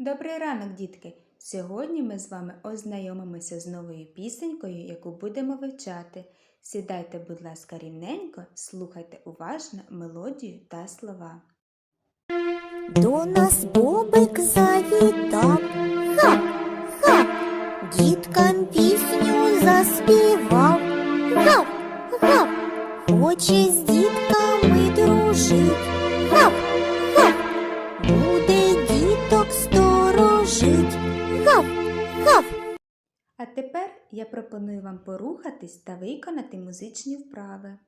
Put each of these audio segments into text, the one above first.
Добрий ранок, дітки! Сьогодні ми з вами ознайомимося з новою пісенькою, яку будемо вивчати. Сідайте, будь ласка, рівненько, слухайте уважно мелодію та слова. До нас бобик завітав, хап, хап, діткам пісню заспівав, гап, гап, хоче з А тепер я пропоную вам порухатись та виконати музичні вправи.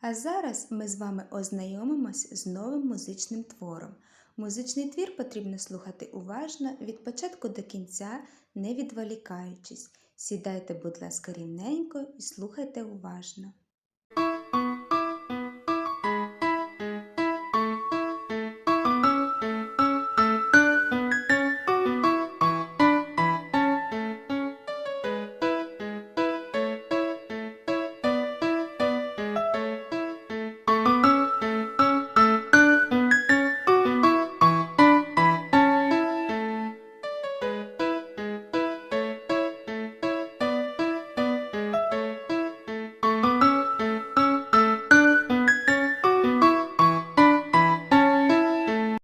А зараз ми з вами ознайомимось з новим музичним твором. Музичний твір потрібно слухати уважно від початку до кінця, не відволікаючись. Сідайте, будь ласка, рівненько і слухайте уважно.